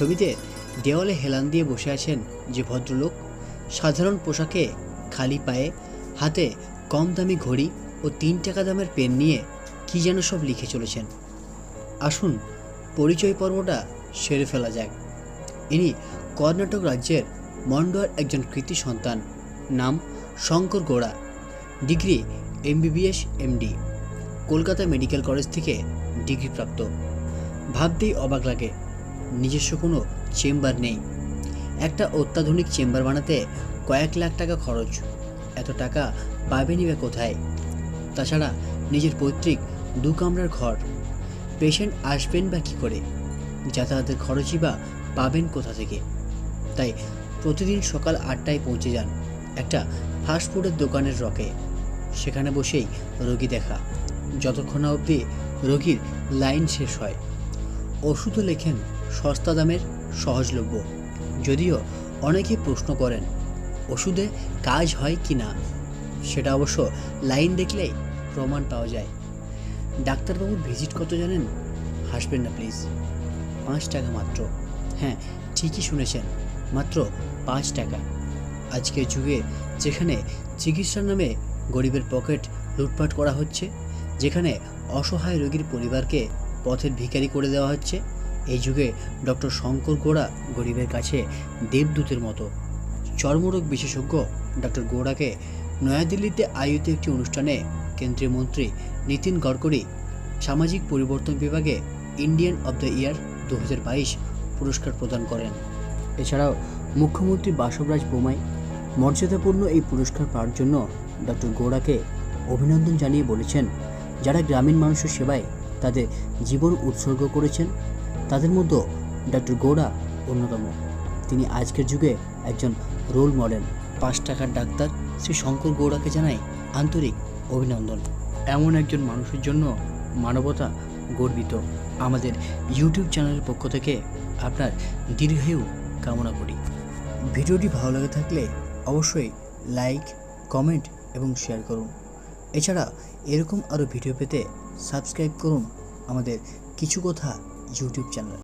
ছবিতে দেওয়ালে হেলান দিয়ে বসে আছেন যে ভদ্রলোক, সাধারণ পোশাকে খালি পায়ে, হাতে কম দামি ঘড়ি ও তিন টাকা দামের পেন নিয়ে কী যেন সব লিখে চলেছেন। আসুন, পরিচয় পর্বটা সেরে ফেলা যাক। ইনি কর্ণাটক রাজ্যের মন্ডোয়ার একজন কৃতি সন্তান, নাম Shankar Gora, degree MBBS, MD, Kolkata medical college থেকে ডিগ্রিপ্রাপ্ত। ভাবতেই অবাক লাগে নিজস্ব কোনো চেম্বার নেই। একটা অত্যাধুনিক চেম্বার বানাতে কয়েক লাখ টাকা খরচ। এত টাকা পাবেনই বা কোথায়? তাছাড়া নিজের পৈতৃক দু কামরার ঘর। পেশেন্ট আসবেন বা কী করে? যাতায়াতের খরচই বা পাবেন কোথা থেকে? তাই প্রতিদিন সকাল আটটায় পৌঁছে যান একটা ফাস্টফুডের দোকানের রকে। সেখানে বসেই রোগী দেখা। যতক্ষণ অবধি রোগীর লাইন শেষ হয়। ওষুধও লেখেন সস্তা দামের সহজলভ্য। যদিও অনেকেই প্রশ্ন করেন, ওষুধে কাজ হয় কি না? সেটা অবশ্য লাইন দেখলেই প্রমাণ পাওয়া যায়। ডাক্তারবাবুর ভিজিট কত জানেন? হাসবেন না প্লিজ। পাঁচ টাকা মাত্র। হ্যাঁ ঠিকই শুনেছেন, মাত্র পাঁচ টাকা। আজকের যুগে যেখানে চিকিৎসার নামে গরিবের পকেট লুটপাট করা হচ্ছে, যেখানে অসহায় রোগীর পরিবারকে পথের ভিখারি করে দেওয়া হচ্ছে এই যুগে ডক্টর শঙ্কর গোড়া গরিবের কাছে দেবদূতের মতো। চর্মরোগ বিশেষজ্ঞ ডক্টর গোড়াকে নয়াদিল্লিতে আয়োজিত একটি অনুষ্ঠানে কেন্দ্রীয় মন্ত্রী নীতিন গডকরি সামাজিক পরিবর্তন বিভাগে ইন্ডিয়ান অব দ্য ইয়ার দু হাজার বাইশ পুরস্কার প্রদান করেন। এছাড়াও মুখ্যমন্ত্রী বাসবরাজ বোমাই মর্যাদাপূর্ণ এই পুরস্কার পাওয়ার জন্য ডক্টর গোড়াকে অভিনন্দন জানিয়ে বলেছেন, যারা গ্রামীণ মানুষের সেবায় তাদের জীবন উৎসর্গ করেছেন তাদের মধ্যে ডক্টর গোড়া অন্যতম। তিনি আজকের যুগে একজন রোল মডেল পাঁচ টাকার ডাক্তার। শ্রী শঙ্কর গৌড়াকে জানাই আন্তরিক অভিনন্দন। এমন একজন মানুষের জন্য মানবতা গর্বিত। আমাদের ইউটিউব চ্যানেলের পক্ষ থেকে আপনার দীর্ঘায়ু কামনা করি। ভিডিওটি ভালো লাগে থাকলে অবশ্যই লাইক, কমেন্ট এবং শেয়ার করুন। এছাড়া এরকম আরও ভিডিও পেতে সাবস্ক্রাইব করুন। আমাদের কিছু কথা ইউটিউব চ্যানেল